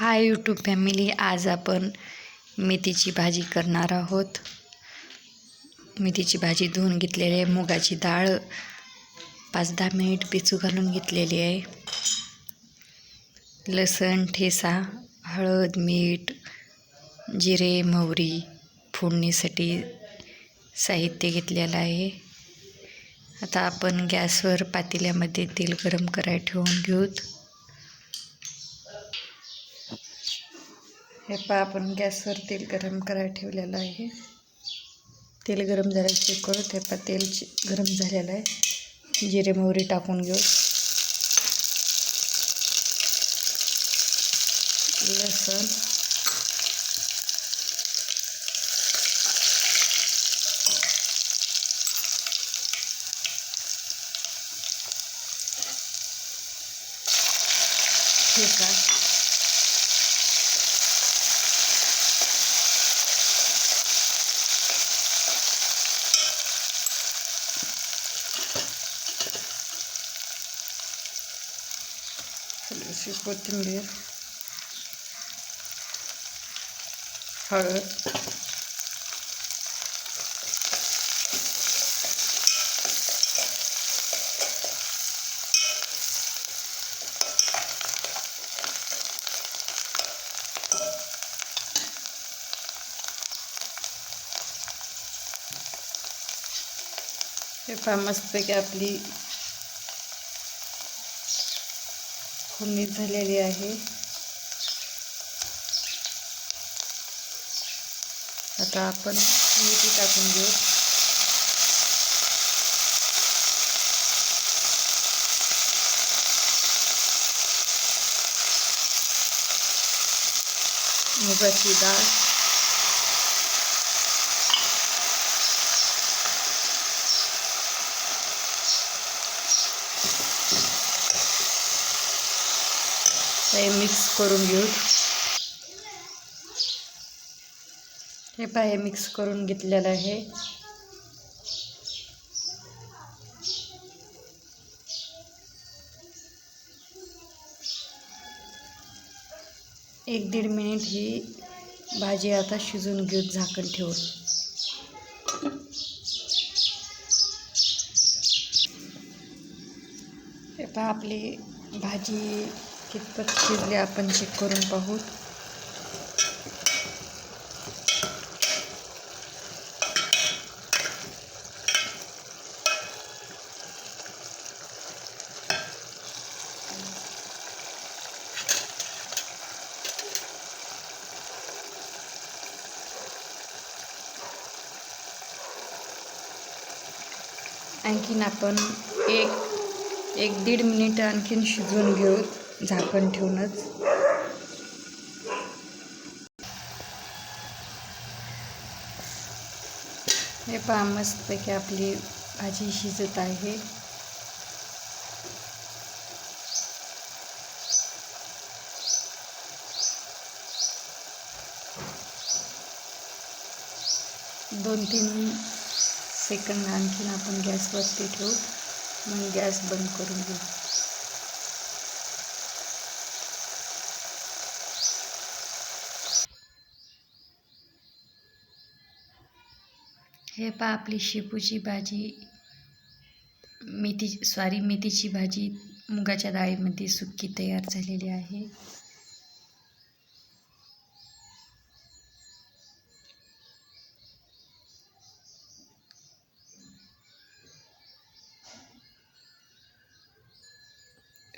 Hi YouTube family आज आपण मेथीची भाजी करणार आहोत. मेथीची भाजी धुवून घेतलेली आहे. मुगाची डाळ पाच दहा मिनिट पिचू घालून घेतलेली आहे. लसण ठेसा हळद मीठ जिरे मोहरी फोडणीसाठी साहित्य घेतलेलं आहे. आता आपण गॅसवर पातेल्यामध्ये तेल गरम करायला ठेवून घेऊत. हे पहा आपण गॅसवर तेल गरम करायला ठेवलेलं आहे. तेल गरम झालं चेक करू. हे पहा तेल गरम झालेलं आहे. जिरे मोहरी टाकून घेऊ. लसूण. ठीक आहे थोडीशी कोथिंबीर हळद हे पहा मस्तपैकी आपली फोडणी झालेली आहे. आता आपण मेथी टाकून घेऊ. मुगाची डाळ. हे मिक्स करून घेऊ. हे पहा हे मिक्स करून घेतलेलं आहे. एक दीड मिनिट ही भाजी आता शिजून घेऊ झाकण ठेवून. हे पहा आपली भाजी कितपत शिजली आपण चेक करून पाहू आणखीन आपण एक एक दीड मिनिट आणखीन शिजवून घेऊ झाकण ठेवूनच. हे पहा मस्तपैकी आपली भाजी शिजत आहे. दोन तीन सेकंद आणखीन आपण गॅसवरती ठेवू. मग गॅस बंद करून घेऊ. हे पहा आपली शेपूची भाजी. मेथी सॉरी मेथीची भाजी मुगाच्या डाळीमध्ये सुक्की तयार झालेली आहे.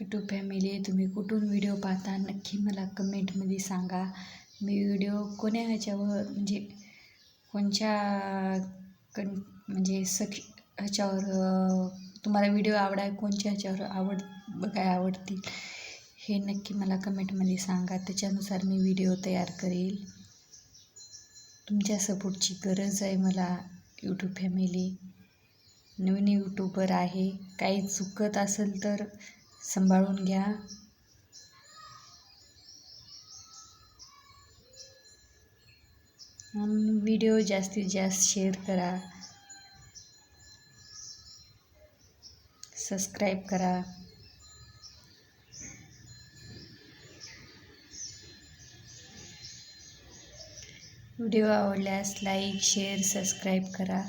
यूट्यूब फॅमिली तुम्ही कुठून व्हिडिओ पाहता नक्की मला कमेंटमध्ये सांगा. मी व्हिडिओ कोण्या ह्याच्यावर म्हणजे कोणच्या कन म्हणजे सखी ह्याच्यावर तुम्हाला व्हिडिओ आवडाय कोणच्या ह्याच्यावर आवड बघाय आवडतील हे नक्की मला कमेंटमध्ये सांगा. त्याच्यानुसार मी व्हिडिओ तयार करेल. तुमच्या सपोर्टची गरज आहे मला यूट्यूब फॅमिली नवीन यूट्यूबर आहे. काही चुकत असेल तर सांभाळून घ्या. म्हणून व्हिडिओ जास्तीत जास्त शेअर करा. सबस्क्राईब करा. व्हिडिओ आवडल्यास लाईक शेअर सबस्क्राईब करा.